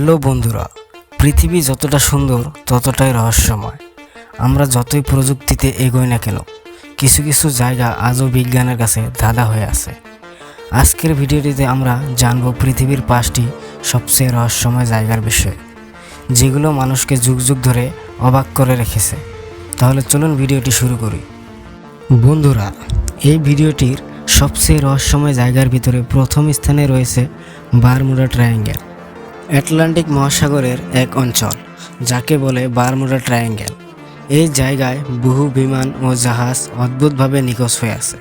Hello বন্ধুরা, পৃথিবী যতটা সুন্দর ততটাই রহস্যময়। আমরা যতই প্রযুক্তিতে এগোই না কেন, কিছু কিছু জায়গা আজও বিজ্ঞানের কাছে ধাঁধা হয়ে আছে। আজকের ভিডিওটিতে আমরা জানব পৃথিবীর পাঁচটি সবচেয়ে রহস্যময় জায়গার বিষয়ে, যেগুলো মানুষকে যুগ যুগ ধরে অবাক করে রেখেছে। তাহলে চলুন ভিডিওটি শুরু করি। বন্ধুরা, এই ভিডিওটির সবচেয়ে রহস্যময় জায়গার ভিতরে প্রথম স্থানে রয়েছে বারমুডা ট্রায়াঙ্গেল। অ্যাটলান্টিক মহাসাগরের এক অঞ্চল, যাকে বলে বারমুডা ট্রায়াঙ্গেল। এই জায়গায় বহু বিমান ও জাহাজ অদ্ভুতভাবে নিখোঁজ হয়ে আছে।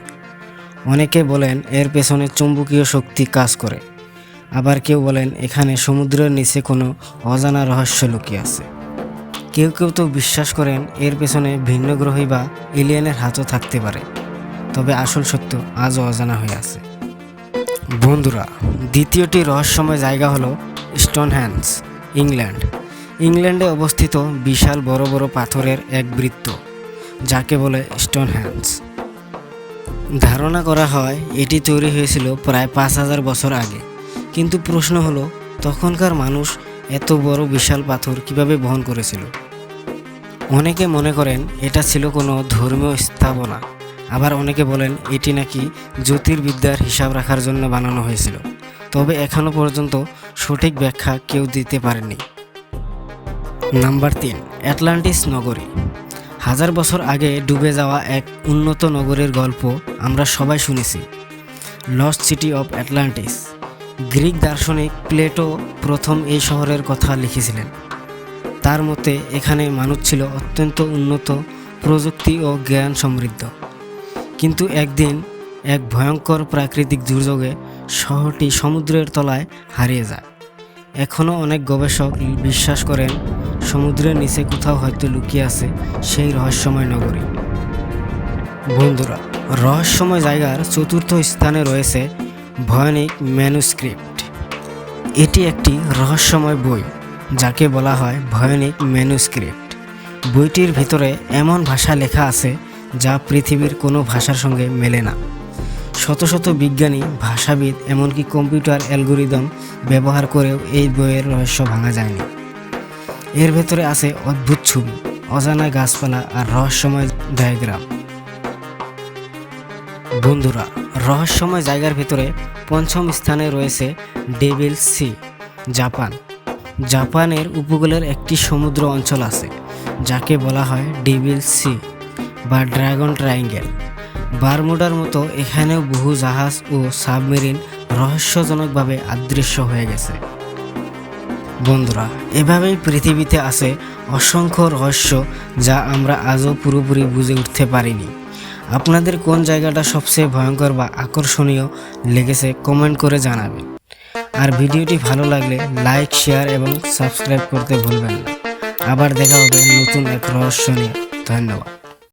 অনেকে বলেন এর পেছনে চুম্বকীয় শক্তি কাজ করে। আবার কেউ বলেন এখানে সমুদ্রের নিচে কোনো অজানা রহস্য লুকিয়ে আছে। কেউ কেউ তো বিশ্বাস করেন এর পেছনে ভিন্ন গ্রহী বা এলিয়েনের হাতও থাকতে পারে। তবে আসল সত্য আজও অজানা হয়ে আছে। বন্ধুরা, দ্বিতীয়টি রহস্যময় জায়গা হলো স্টোনহ্যান্স ইংল্যান্ড। ইংল্যান্ডে অবস্থিত বিশাল বড় বড় পাথরের এক বৃত্ত, যাকে বলে স্টোনহ্যান্স ধারণা করা হয় এটি তৈরি হয়েছিল প্রায় পাঁচ হাজার বছর আগে। কিন্তু প্রশ্ন হলো, তখনকার মানুষ এত বড় বিশাল পাথর কীভাবে বহন করেছিল? অনেকে মনে করেন এটা ছিল কোনো ধর্মীয় স্থাপনা। আবার অনেকে বলেন এটি নাকি জ্যোতির্বিদ্যার হিসাব রাখার জন্য বানানো হয়েছিল। তবে এখনও পর্যন্ত সঠিক ব্যাখ্যা কেউ দিতে পারেনি নাম্বার তিন, অ্যাটলান্টিস নগরী। হাজার বছর আগে ডুবে যাওয়া এক উন্নত নগরের গল্প আমরা সবাই শুনেছি lost city of Atlantis Greek দার্শনিক প্লেটো প্রথম এই শহরের কথা লিখেছিলেন। তার মতে এখানে মানুষ ছিল অত্যন্ত উন্নত প্রযুক্তি ও জ্ঞান সমৃদ্ধ। কিন্তু একদিন এক ভয়ঙ্কর প্রাকৃতিক দুর্যোগে শহরটি সমুদ্রের তলায় হারিয়ে যায়। এখনও অনেক গবেষক বিশ্বাস করেন, সমুদ্রের নিচে কোথাও হয়তো লুকিয়ে আছে সেই রহস্যময় নগরী। বন্ধুরা, রহস্যময় জায়গার চতুর্থ স্থানে রয়েছে ভয়ানিক ম্যানুস্ক্রিপ্ট। এটি একটি রহস্যময় বই, যাকে বলা হয় ভয়ানিক ম্যানুস্ক্রিপ্ট। বইটির ভিতরে এমন ভাষা লেখা আছে যা পৃথিবীর কোনো ভাষার সঙ্গে মেলে না। শত শত বিজ্ঞানী, ভাষাবিদ, এমনকি কম্পিউটার অ্যালগোরিদম ব্যবহার করেও এই বইয়ের রহস্য ভাঙা যায়নি। এর ভেতরে আছে অদ্ভুত ছবি, অজানা গাছপালা আর রহস্যময় ডায়াগ্রাম। বন্ধুরা, রহস্যময় জায়গার ভেতরে পঞ্চম স্থানে রয়েছে ডেভিল সি, জাপান। জাপানের উপকূলের একটি সমুদ্র অঞ্চল আছে, যাকে বলা হয় ডেভিল সি বা ড্রাগন ট্রায়াঙ্গেল। বারমুডার মতো এখানেও বহু জাহাজ ও সাবমেরিন রহস্যজনকভাবে আদৃশ্য হয়ে গেছে। বন্ধুরা, এভাবেই পৃথিবীতে আছে অসংখ্য রহস্য যা আমরা আজও পুরোপুরি বুঝে উঠতে পারিনি। আপনাদের কোন জায়গাটা সবচেয়ে ভয়ঙ্কর বা আকর্ষণীয় লেগেছে কমেন্ট করে জানাবেন। আর ভিডিওটি ভালো লাগলে লাইক, শেয়ার এবং সাবস্ক্রাইব করতে ভুলবেন না। আবার দেখা হবে নতুন এক রহস্য নিয়ে। ধন্যবাদ।